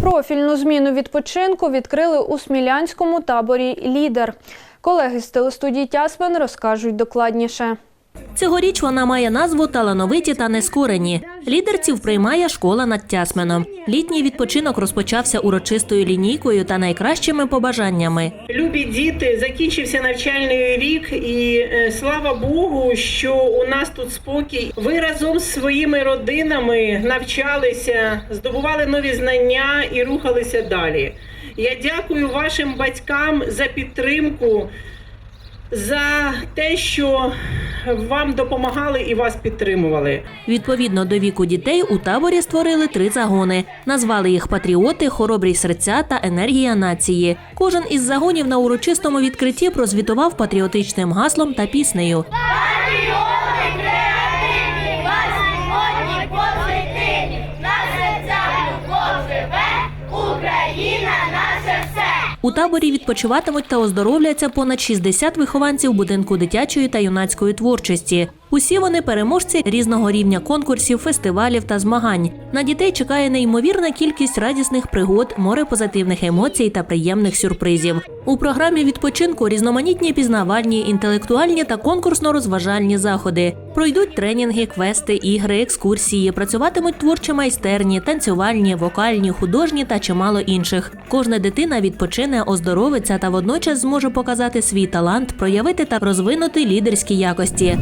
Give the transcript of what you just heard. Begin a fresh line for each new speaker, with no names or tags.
Профільну зміну відпочинку відкрили у смілянському таборі Лідер. Колеги з телестудії Тясмен розкажуть докладніше.
Цьогоріч вона має назву Талановиті та нескорені. Лідерців приймає школа над Тясменом. Літній відпочинок розпочався урочистою лінійкою та найкращими побажаннями.
Любі діти, закінчився навчальний рік, і е, слава Богу, що у нас тут спокій. Ви разом з своїми родинами навчалися, здобували нові знання і рухалися далі. Я дякую вашим батькам за підтримку, за те, що вам допомагали і вас підтримували.
Відповідно до віку дітей у таборі створили три загони. Назвали їх патріоти, хоробрі серця та енергія нації. Кожен із загонів на урочистому відкритті прозвітував патріотичним гаслом та піснею. У таборі відпочиватимуть та оздоровляться понад 60 вихованців будинку дитячої та юнацької творчості. Усі вони переможці різного рівня конкурсів, фестивалів та змагань. На дітей чекає неймовірна кількість радісних пригод, море позитивних емоцій та приємних сюрпризів. У програмі відпочинку різноманітні пізнавальні, інтелектуальні та конкурсно-розважальні заходи. Пройдуть тренінги, квести, ігри, екскурсії, працюватимуть творчі майстерні, танцювальні, вокальні, художні та чимало інших. Кожна дитина відпочине, оздоровиться та водночас зможе показати свій талант, проявити та розвинути лідерські якості.